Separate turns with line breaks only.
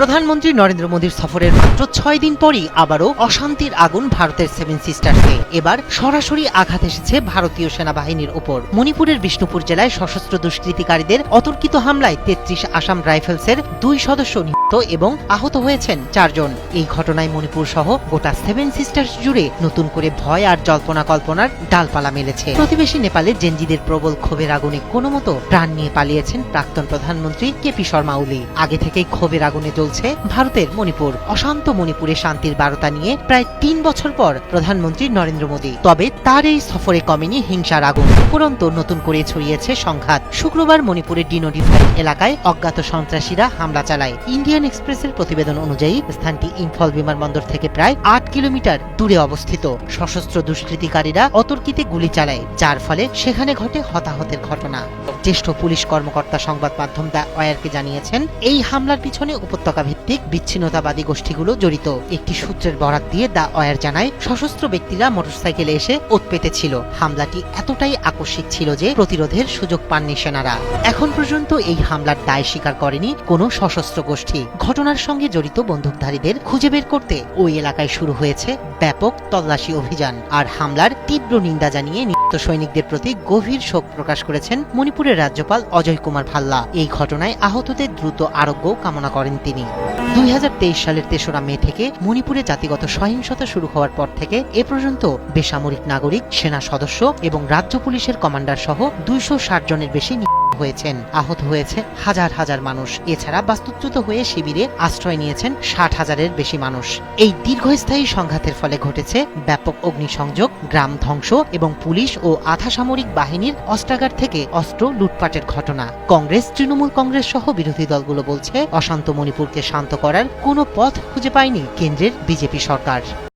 প্রধানমন্ত্রী নরেন্দ্র মোদীর সফরের মাত্র ছয় দিন পরই আবারও অশান্তির আগুন ভারতের সেভেন সিস্টার্সে এবার সরাসরি আঘাত এসেছে ভারতীয় সেনাবাহিনীর ওপর মণিপুরের বিষ্ণুপুর জেলায় সশস্ত্র দুষ্কৃতিকারীদের অতর্কিত হামলায় তেত্রিশ আসাম রাইফেলসের দুই সদস্য নিহত এবং আহত হয়েছেন চারজন এই ঘটনায় মণিপুর সহ গোটা সেভেন সিস্টার্স জুড়ে নতুন করে ভয় আর জল্পনা কল্পনার ডালপালা মেলেছে প্রতিবেশী নেপালে জেনজিদের প্রবল ক্ষোভের আগুনে কোনো মতো প্রাণ নিয়ে পালিয়েছেন প্রাক্তন প্রধানমন্ত্রী কেপি শর্মা ওলি আগে থেকেই ক্ষোভের আগুনে জ্বল চলছে ভারতের মণিপুর অশান্ত মণিপুরে শান্তির বার্তা নিয়ে প্রায় তিন বছর পর প্রধানমন্ত্রী নরেন্দ্র মোদী তবে তার এই সফরে কমেনি হিংসার আগুন উপরন্ত নতুন করে ছড়িয়েছে সংঘাত শুক্রবার মণিপুরের ডিনোডি এলাকায় অজ্ঞাত সন্ত্রাসীরা হামলা চালায় ইন্ডিয়ান এক্সপ্রেসের প্রতিবেদন অনুযায়ী স্থানটি ইম্ফল বিমানবন্দর থেকে প্রায় আট কিলোমিটার দূরে অবস্থিত সশস্ত্র দুষ্কৃতিকারীরা অতর্কিতে গুলি চালায় যার ফলে সেখানে ঘটে হতাহতের ঘটনা জ্যেষ্ঠ পুলিশ কর্মকর্তা সংবাদ মাধ্যম দ্য অয়ারকে জানিয়েছেন এই হামলার পিছনে উপত্যকা ভিত্তিক বিচ্ছিন্নতাবাদী গোষ্ঠীগুলো জড়িত একটি সূত্রের বরাত দিয়ে দ্য অয়ার জানায় সশস্ত্র ব্যক্তিরা মোটরসাইকেলে এসে ওত পেতেছিল হামলাটি এতটাই আকস্মিক ছিল যে প্রতিরোধের সুযোগ পাননি সেনারা এখন পর্যন্ত এই হামলার দায় স্বীকার করেনি কোনো সশস্ত্র গোষ্ঠী ঘটনার সঙ্গে জড়িত বন্দুকধারীদের খুঁজে বের করতে ওই এলাকায় শুরু হয়েছে ব্যাপক তল্লাশি অভিযান আর হামলার তীব্র নিন্দা জানিয়ে নিহত সৈনিকদের প্রতি গভীর শোক প্রকাশ করেছেন মণিপুরের রাজ্যপাল অজয় কুমার ভাল্লা এই ঘটনায় আহতদের দ্রুত আরোগ্য কামনা করেন তিনি দুই সালের তেসরা মে থেকে মণিপুরে জাতিগত সহিংসতা শুরু হওয়ার পর থেকে এ পর্যন্ত বেসামরিক নাগরিক সেনা সদস্য এবং রাজ্য পুলিশের কমান্ডার সহ দুইশো জনের বেশি হয়েছেন আহত হয়েছে হাজার হাজার মানুষ এছাড়া বাস্তুচ্যুত হয়ে শিবিরে আশ্রয় নিয়েছেন ষাট হাজারের বেশি মানুষ এই দীর্ঘস্থায়ী সংঘাতের ফলে ঘটেছে ব্যাপক অগ্নিসংযোগ গ্রাম ধ্বংস এবং পুলিশ ও আধা সামরিক বাহিনীর অস্ত্রাগার থেকে অস্ত্র লুটপাটের ঘটনা কংগ্রেস তৃণমূল কংগ্রেস সহ বিরোধী দলগুলো বলছে অশান্ত মণিপুরকে শান্ত করার কোনো পথ খুঁজে পায়নি কেন্দ্রের বিজেপি সরকার